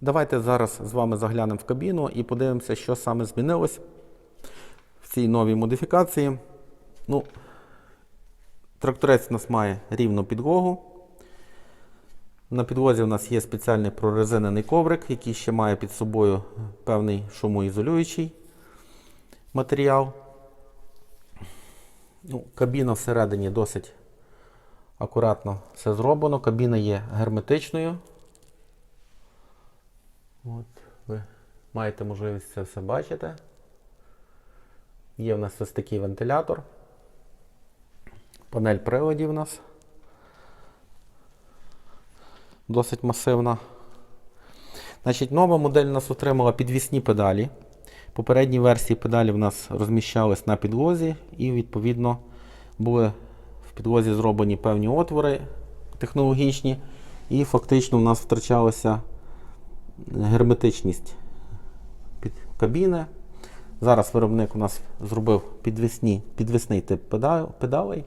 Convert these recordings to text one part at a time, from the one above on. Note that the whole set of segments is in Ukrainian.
Давайте зараз з вами заглянемо в кабіну і подивимося, що саме змінилось в цій новій модифікації. Ну, тракторець у нас має рівну підлогу. На підлозі у нас є спеціальний прорезинений коврик, який ще має під собою певний шумоізолюючий матеріал. Ну, кабіна всередині досить акуратно все зроблено. Кабіна є герметичною. От, ви маєте можливість це все бачити. Є в нас ось такий вентилятор. Панель приладів у нас. Досить масивна. Значить, нова модель у нас отримала підвісні педалі. В попередній версії педалі в нас розміщались на підлозі, і, відповідно, були в підлозі зроблені певні отвори технологічні, і фактично в нас втрачалася герметичність під кабіни. Зараз виробник у нас зробив підвісні, підвісний тип педалей.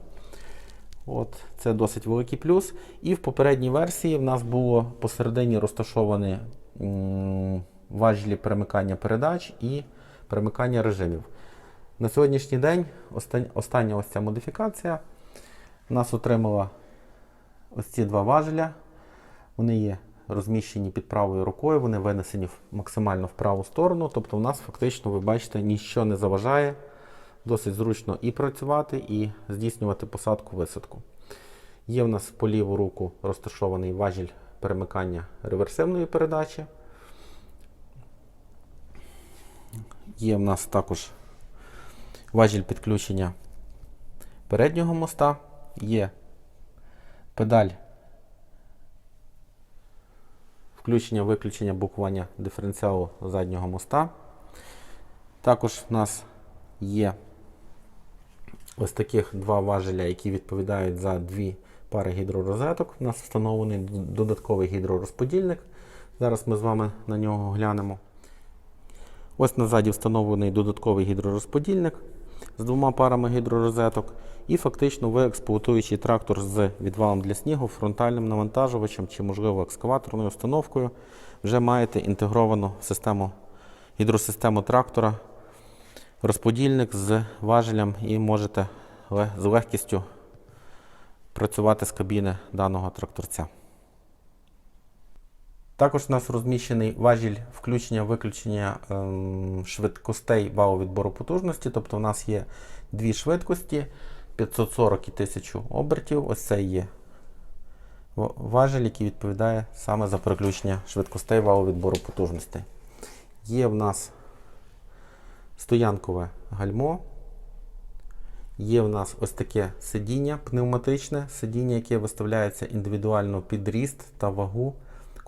От, це досить великий плюс. І в попередній версії в нас було посередині розташовані м, важелі перемикання передач і перемикання режимів. На сьогоднішній день остання ось ця модифікація нас отримала ось ці два важеля. Вони є розміщені під правою рукою, вони винесені максимально в праву сторону. Тобто, в нас фактично, ви бачите, нічого не заважає. Досить зручно і працювати, і здійснювати посадку-висадку. Є в нас по ліву руку розташований важіль перемикання реверсивної передачі. Є в нас також важіль підключення переднього моста. Є педаль включення-виключення буквання диференціалу заднього моста. Також в нас є ось таких два важеля, які відповідають за дві пари гідророзеток. У нас встановлений додатковий гідророзподільник. Зараз ми з вами на нього глянемо. Ось назаді встановлений додатковий гідророзподільник з двома парами гідророзеток. І фактично ви експлуатуючий трактор з відвалом для снігу, фронтальним навантажувачем чи, можливо, екскаваторною установкою, вже маєте інтегровану систему, гідросистему трактора, розподільник з важелем і можете з легкістю працювати з кабіни даного тракторця. Також у нас розміщений важіль включення-виключення ем, швидкостей валу відбору потужності. Тобто у нас є дві швидкості 540 і 1000 обертів. Ось це є ва- важіль, який відповідає саме за переключення швидкостей валу відбору потужностей. Є в нас стоянкове гальмо. Є в нас ось таке сидіння пневматичне, сидіння, яке виставляється індивідуально під ріст та вагу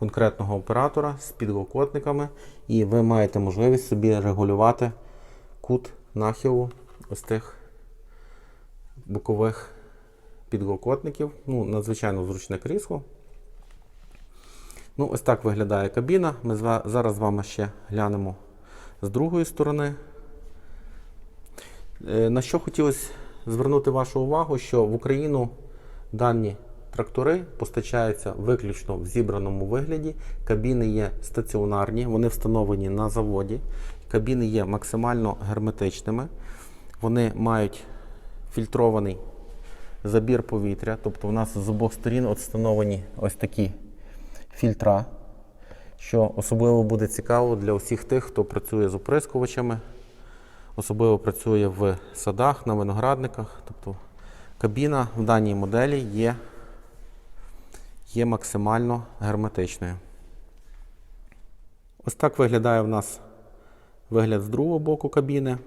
конкретного оператора з підлокотниками, і ви маєте можливість собі регулювати кут нахилу ось тих бокових підлокотників. Ну, надзвичайно зручне крісло. Ну, ось так виглядає кабіна. Ми зараз з вами ще глянемо з другої сторони. Е, На що хотілося звернути вашу увагу, що в Україну дані трактори постачаються виключно в зібраному вигляді. Кабіни є стаціонарні, вони встановлені на заводі. Кабіни є максимально герметичними. Вони мають фільтрований забір повітря. Тобто у нас з обох сторін встановлені ось такі фільтра, що особливо буде цікаво для усіх тих, хто працює з оприскувачами, особливо працює в садах, на виноградниках. Тобто кабіна в даній моделі є, є максимально герметичною. Ось так виглядає в нас вигляд з другого боку кабіни.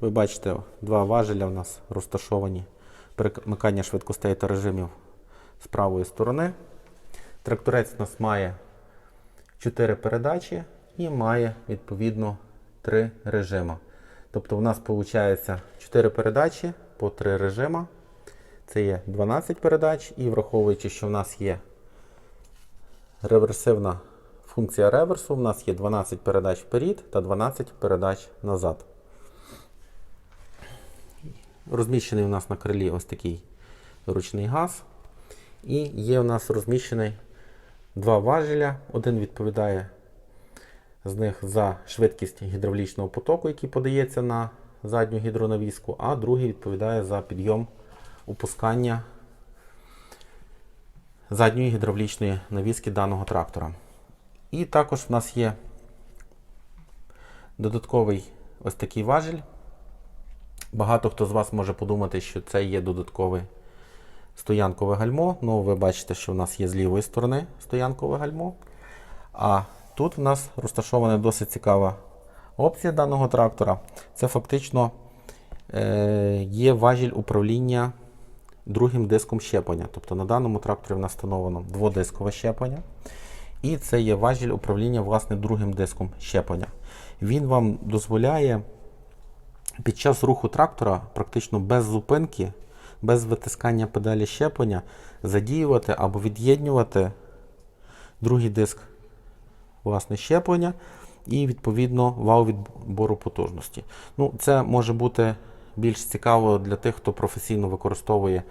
Ви бачите, два важеля в нас розташовані перемикання швидкостей та режимів з правої сторони. Тракторець у нас має 4 передачі і має відповідно 3 режими. Тобто у нас виходить 4 передачі по 3 режима. Це є 12 передач, і враховуючи, що в нас є реверсивна функція реверсу, у нас є 12 передач вперед та 12 передач назад. Розміщений у нас на крилі ось такий ручний газ. І є у нас розміщений два важеля. Один відповідає з них за швидкість гідравлічного потоку, який подається на задню гідронавіску, а другий відповідає за підйом опускання задньої гідравлічної навіски даного трактора. І також в нас є додатковий ось такий важіль. Багато хто з вас може подумати, що це є додаткове стоянкове гальмо. Ну, ви бачите, що в нас є з лівої сторони стоянкове гальмо. А тут в нас розташована досить цікава опція даного трактора. Це фактично е, є важіль управління другим диском щеплення. Тобто на даному тракторі в нас встановлено дводискове щеплення. І це є важіль управління власне другим диском щеплення. Він вам дозволяє під час руху трактора практично без зупинки, без витискання педалі щеплення, задіювати або від'єднювати другий диск власне щеплення і відповідно вал відбору потужності. Ну, Це може бути більш цікаво для тих, хто професійно використовує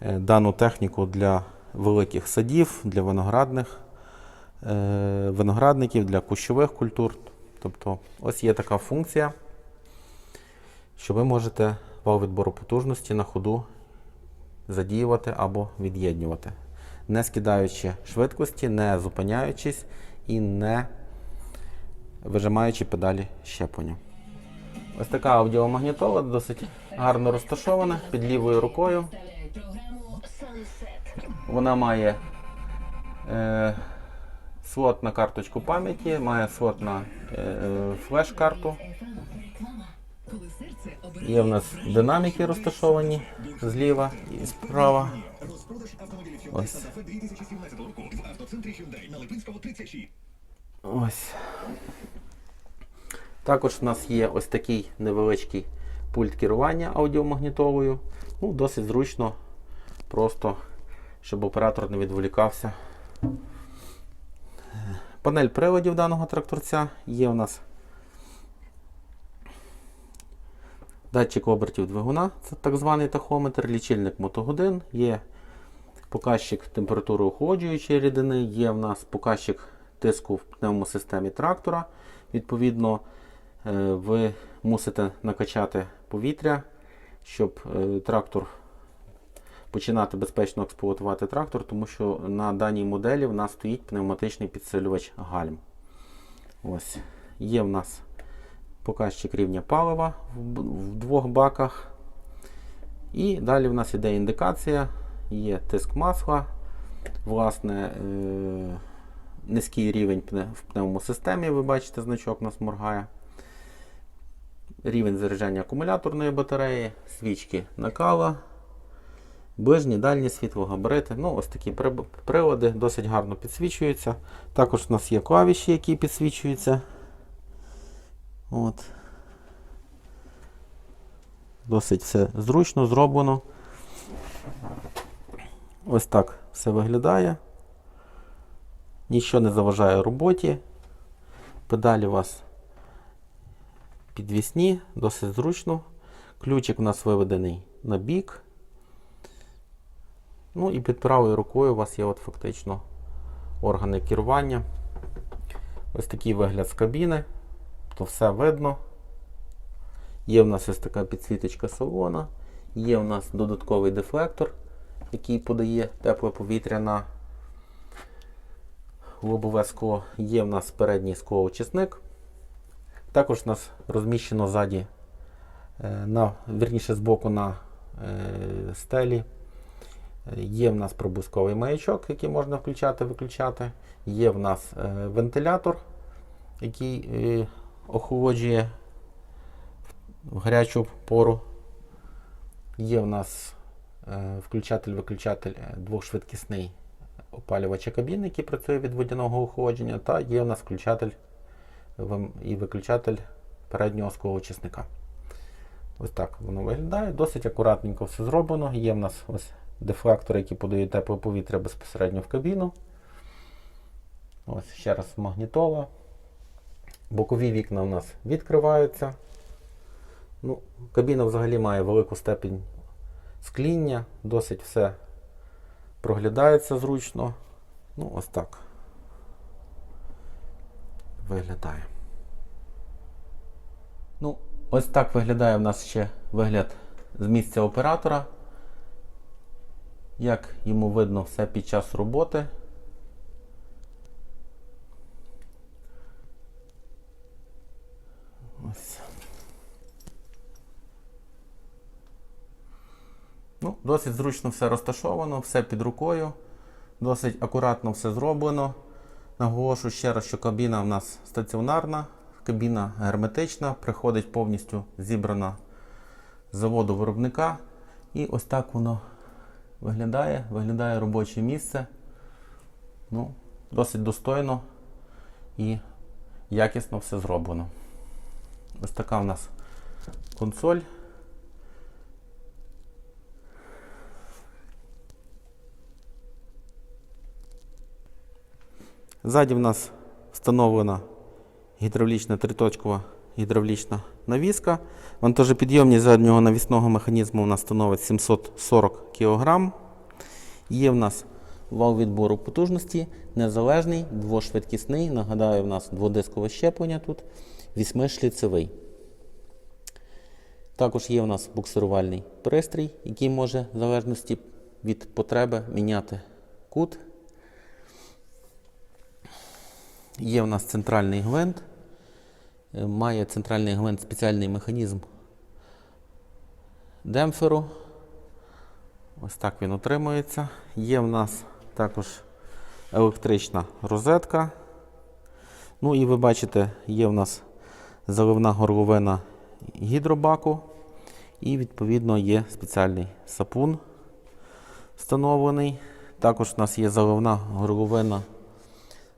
е, дану техніку для великих садів, для виноградних, е, виноградників, для кущових культур. Тобто, ось є така функція, що ви можете вал відбору потужності на ходу задіювати або від'єднювати, не скидаючи швидкості, не зупиняючись і не вижимаючи педалі щеплення. Ось така аудіомагнітола досить гарно розташована під лівою рукою. Вона має е, слот на карточку пам'яті, має слот на е, флеш-карту. Є в нас динаміки розташовані зліва і справа. Ось. Santa Fe 2017 року в автоцентрі Hyundai на Липинського 36. Ось. Також в нас є ось такий невеличкий пульт керування аудіомагнітолою. Ну, досить зручно, просто, щоб оператор не відволікався. Панель приладів даного тракторця є у нас датчик обертів двигуна, це так званий тахометр, лічильник мотогодин, є показчик температури охолоджуючої рідини, є в нас показчик тиску в пневмосистемі трактора. Відповідно, ви мусите накачати повітря, щоб е, трактор починати безпечно експлуатувати трактор, тому що на даній моделі в нас стоїть пневматичний підсилювач гальм. Ось. Є в нас показчик рівня палива в двох баках. І далі в нас іде індикація, є тиск масла, власне, е, низький рівень в пневмосистемі, ви бачите, значок у нас моргає. Рівень заряджання акумуляторної батареї, свічки накала, ближні, дальні світло, габарити. Ну, ось такі прилади досить гарно підсвічуються. Також у нас є клавіші, які підсвічуються. От. Досить все зручно зроблено. Ось так все виглядає. Нічого не заважає роботі. Педалі у вас підвісні, досить зручно. Ключик у нас виведений на бік. Ну і під правою рукою у вас є от фактично органи керування. Ось такий вигляд з кабіни. То все видно. Є в нас ось така підсвіточка салона, є в нас додатковий дефлектор, який подає тепле повітря на лобове скло. Є в нас передній склоочисник. Також у нас розміщено ззаді, е, на, вірніше збоку на е, стелі. Е, Є в нас проблисковий маячок, який можна включати-виключати. Є в нас вентилятор, який охолоджує в гарячу пору. Є в нас включатель-виключатель двохшвидкісний опалювача кабіни, який працює від водяного охолодження, та є в нас включатель і виключатель переднього склоочисника. Ось так воно виглядає. Досить акуратненько все зроблено. Є в нас ось дефлектори, які подають тепле повітря безпосередньо в кабіну. Ось ще раз магнітола. Бокові вікна у нас відкриваються. Ну, кабіна взагалі має велику степень скління, досить все проглядається зручно. Ну, ось так. Виглядає. Ну, ось так виглядає в нас ще вигляд з місця оператора. Як йому видно все під час роботи. Ось. Ну, досить зручно все розташовано, все під рукою. Досить акуратно все зроблено. Наголошу ще раз, що кабіна в нас стаціонарна, кабіна герметична, приходить повністю зібрана з заводу виробника. І ось так воно виглядає. Виглядає робоче місце. Ну, досить достойно і якісно все зроблено. Ось така в нас консоль. Ззаді в нас встановлена гідравлічна триточкова гідравлічна навіска. Вантажопідйомність заднього навісного механізму у нас становить 740 кг. Є в нас вал відбору потужності, незалежний, двошвидкісний. Нагадаю, в нас дводискове щеплення тут, вісьмишліцевий. Також є в нас буксирувальний пристрій, який може в залежності від потреби міняти кут. Є в нас центральний гвинт. Е, Має центральний гвинт спеціальний механізм демпферу. Ось так він утримується. Є в нас також електрична розетка. Ну і ви бачите, є в нас заливна горловина гідробаку. І відповідно є спеціальний сапун встановлений. Також у нас є заливна горловина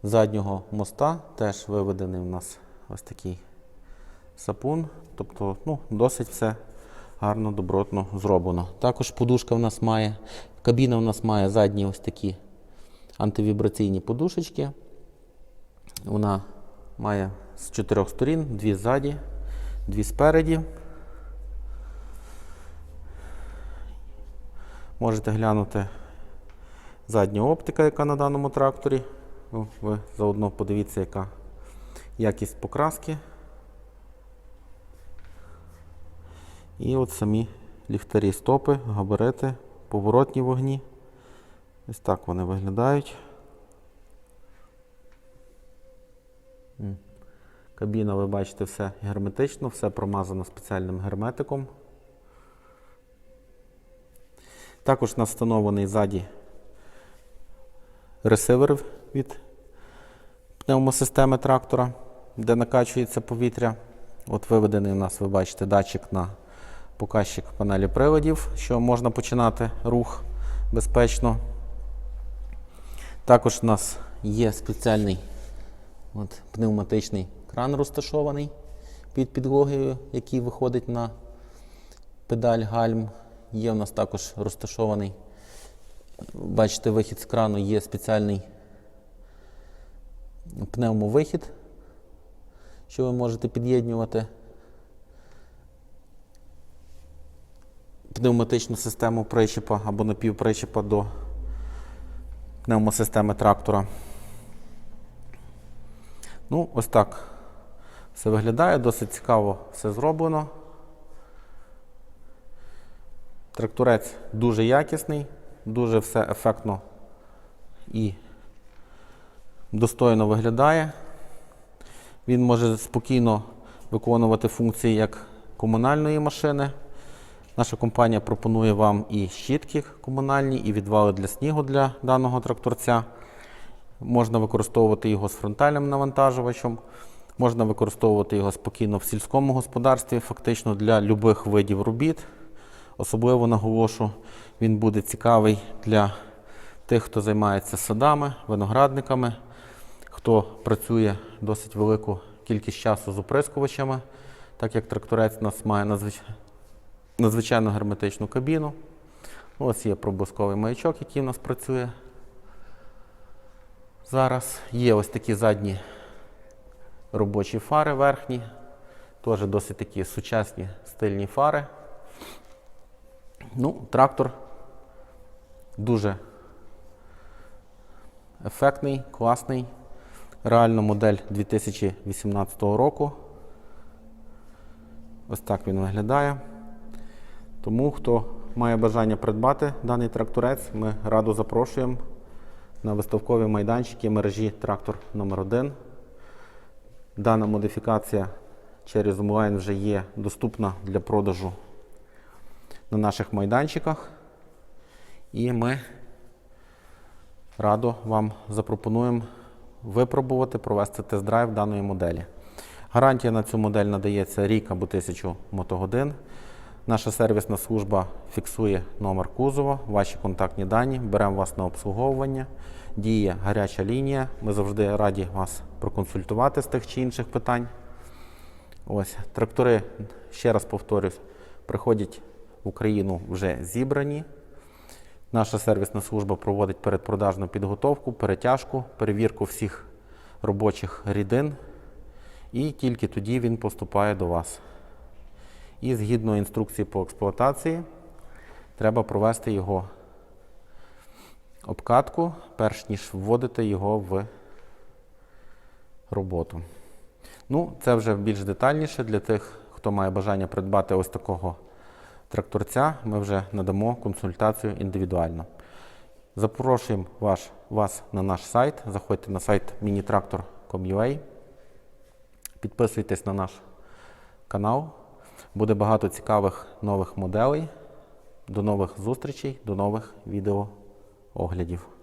заднього моста, теж виведений у нас ось такий сапун. Тобто ну, досить все гарно, добротно зроблено. Також подушка в нас має, кабіна в нас має задні ось такі антивібраційні подушечки. Вона має з чотирьох сторін, дві ззаді, дві спереді. Можете глянути задня оптика, яка на даному тракторі. Ну, ви заодно подивіться, яка якість покраски. І от самі ліхтарі стопи, габарити, поворотні вогні. Ось так вони виглядають. Кабіна, ви бачите, все герметично, все промазано спеціальним герметиком. Також у нас ззаді ресивер від пневмосистеми трактора, де накачується повітря. От виведений у нас, ви бачите, датчик на показчик панелі приладів, що можна починати рух безпечно. Також у нас є спеціальний от, пневматичний кран розташований під підлогою, який виходить на педаль гальм. Є у нас також розташований Бачите, вихід з крану є спеціальний пневмовихід, що ви можете під'єднувати пневматичну систему причепа або напівпричепа до пневмосистеми трактора. Ну, ось так все виглядає, досить цікаво все зроблено. Тракторець дуже якісний, дуже все ефектно і достойно виглядає. Він може спокійно виконувати функції як комунальної машини. Наша компанія пропонує вам і щітки комунальні, і відвали для снігу для даного тракторця. Можна використовувати його з фронтальним навантажувачем, можна використовувати його спокійно в сільському господарстві, фактично для будь-яких видів робіт. Особливо наголошу, він буде цікавий для тих, хто займається садами, виноградниками, хто працює досить велику кількість часу з оприскувачами, так як тракторець у нас має надзвич... надзвичайно герметичну кабіну. Ось є проблисковий маячок, який у нас працює. Зараз є ось такі задні робочі фари верхні, теж досить такі сучасні стильні фари. Ну, трактор дуже ефектний, класний. Реально модель 2018 року. Ось так він виглядає. Тому, хто має бажання придбати даний тракторець, ми радо запрошуємо на виставкові майданчики мережі трактор номер 1 Дана модифікація через онлайн вже є доступна для продажу на наших майданчиках. І ми радо вам запропонуємо випробувати, провести тест-драйв даної моделі. Гарантія на цю модель надається рік або 1000 мотогодин. Наша сервісна служба фіксує номер кузова, ваші контактні дані, беремо вас на обслуговування. Діє гаряча лінія. Ми завжди раді вас проконсультувати з тих чи інших питань. Ось трактори, ще раз повторюсь, приходять Україну вже зібрані. Наша сервісна служба проводить передпродажну підготовку, перетяжку, перевірку всіх робочих рідин, і тільки тоді він поступає до вас. І згідно інструкції по експлуатації, треба провести його обкатку, перш ніж вводити його в роботу. Ну, це вже більш детальніше для тих, хто має бажання придбати ось такого тракторця. Ми вже надамо консультацію індивідуально. Запрошуємо ваш, вас на наш сайт. Заходьте на сайт minitractor.com.ua. Підписуйтесь на наш канал. Буде багато цікавих нових моделей. До нових зустрічей, до нових відеооглядів.